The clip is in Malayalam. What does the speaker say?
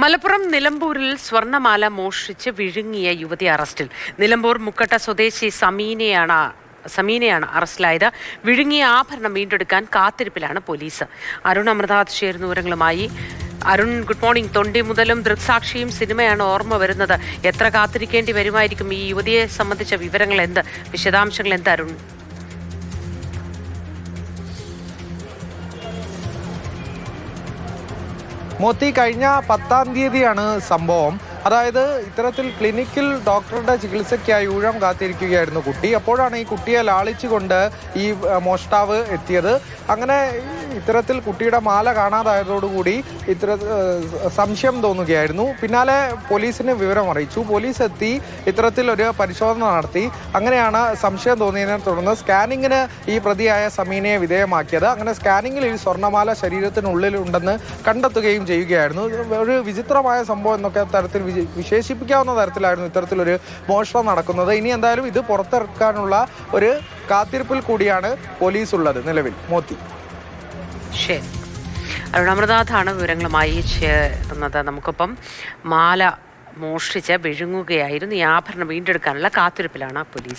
മലപ്പുറം നിലമ്പൂരിൽ സ്വർണമാല മോഷ്ടിച്ച് വിഴുങ്ങിയ യുവതി അറസ്റ്റിൽ. നിലമ്പൂർ മുക്കട്ട സ്വദേശി സമീനയാണ് സമീനയാണ് അറസ്റ്റിലായത്. വിഴുങ്ങിയ ആഭരണം വീണ്ടെടുക്കാൻ കാത്തിരിപ്പിലാണ് പോലീസ്. അരുൺ അമൃതാഥ് ചേരുന്ന വിവരങ്ങളുമായി. Arun good morning. തൊണ്ടി മുതലും ദൃക്സാക്ഷിയും സിനിമയാണ് ഓർമ്മ വരുന്നത്. എത്ര കാത്തിരിക്കേണ്ടി വരുമായിരിക്കും ഈ യുവതിയെ സംബന്ധിച്ച വിവരങ്ങൾ എന്ത്? വിശദാംശങ്ങൾ എന്ത് അരുൺ? മോത്തി കഴിഞ്ഞ പത്താം തീയതിയാണ് സംഭവം. അതായത് ഇത്തരത്തിൽ ക്ലിനിക്കിൽ ഡോക്ടറുടെ ചികിത്സയ്ക്കായി ഊഴം കാത്തിരിക്കുകയായിരുന്നു കുട്ടി. അപ്പോഴാണ് ഈ കുട്ടിയെ ലാളിച്ചുകൊണ്ട് ഈ മോഷ്ടാവ് എത്തിയത്. അങ്ങനെ ഇത്തരത്തിൽ കുട്ടിയുടെ മാല കാണാതായതോടുകൂടി ഇത്തര സംശയം തോന്നുകയായിരുന്നു. പിന്നാലെ പോലീസിന് വിവരം അറിയിച്ചു. പോലീസ് എത്തി ഇത്തരത്തിൽ ഒരു പരിശോധന നടത്തി. അങ്ങനെയാണ് സംശയം തോന്നിയതിനെ തുടർന്ന് സ്കാനിങ്ങിന് ഈ പ്രതിയായ സമീനയെ വിധേയമാക്കിയത്. അങ്ങനെ സ്കാനിങ്ങിൽ ഈ സ്വർണമാല ശരീരത്തിനുള്ളിൽ ഉണ്ടെന്ന് കണ്ടെത്തുകയും ചെയ്യുകയായിരുന്നു. ഒരു വിചിത്രമായ സംഭവം എന്നൊക്കെ തരത്തിൽ വിശേഷിപ്പിക്കാവുന്ന തരത്തിലായിരുന്നു ഇത്തരത്തിലൊരു മോഷണം നടക്കുന്നത്. ഇനി എന്തായാലും ഇത് പുറത്തിറക്കാനുള്ള ഒരു കാത്തിരിപ്പിൽ കൂടിയാണ് പോലീസ് ഉള്ളത് നിലവിൽ. മോത്തി. ശരി. അരുണാമൃതാഥാണ് വിവരങ്ങളുമായി ചേർന്നത്. നമുക്കൊപ്പം മാല മോഷ്ടിച്ച് വിഴുങ്ങുകയായിരുന്നു. ഈ ആഭരണം വീണ്ടെടുക്കാനുള്ള കാത്തിരിപ്പിലാണ് പോലീസ്.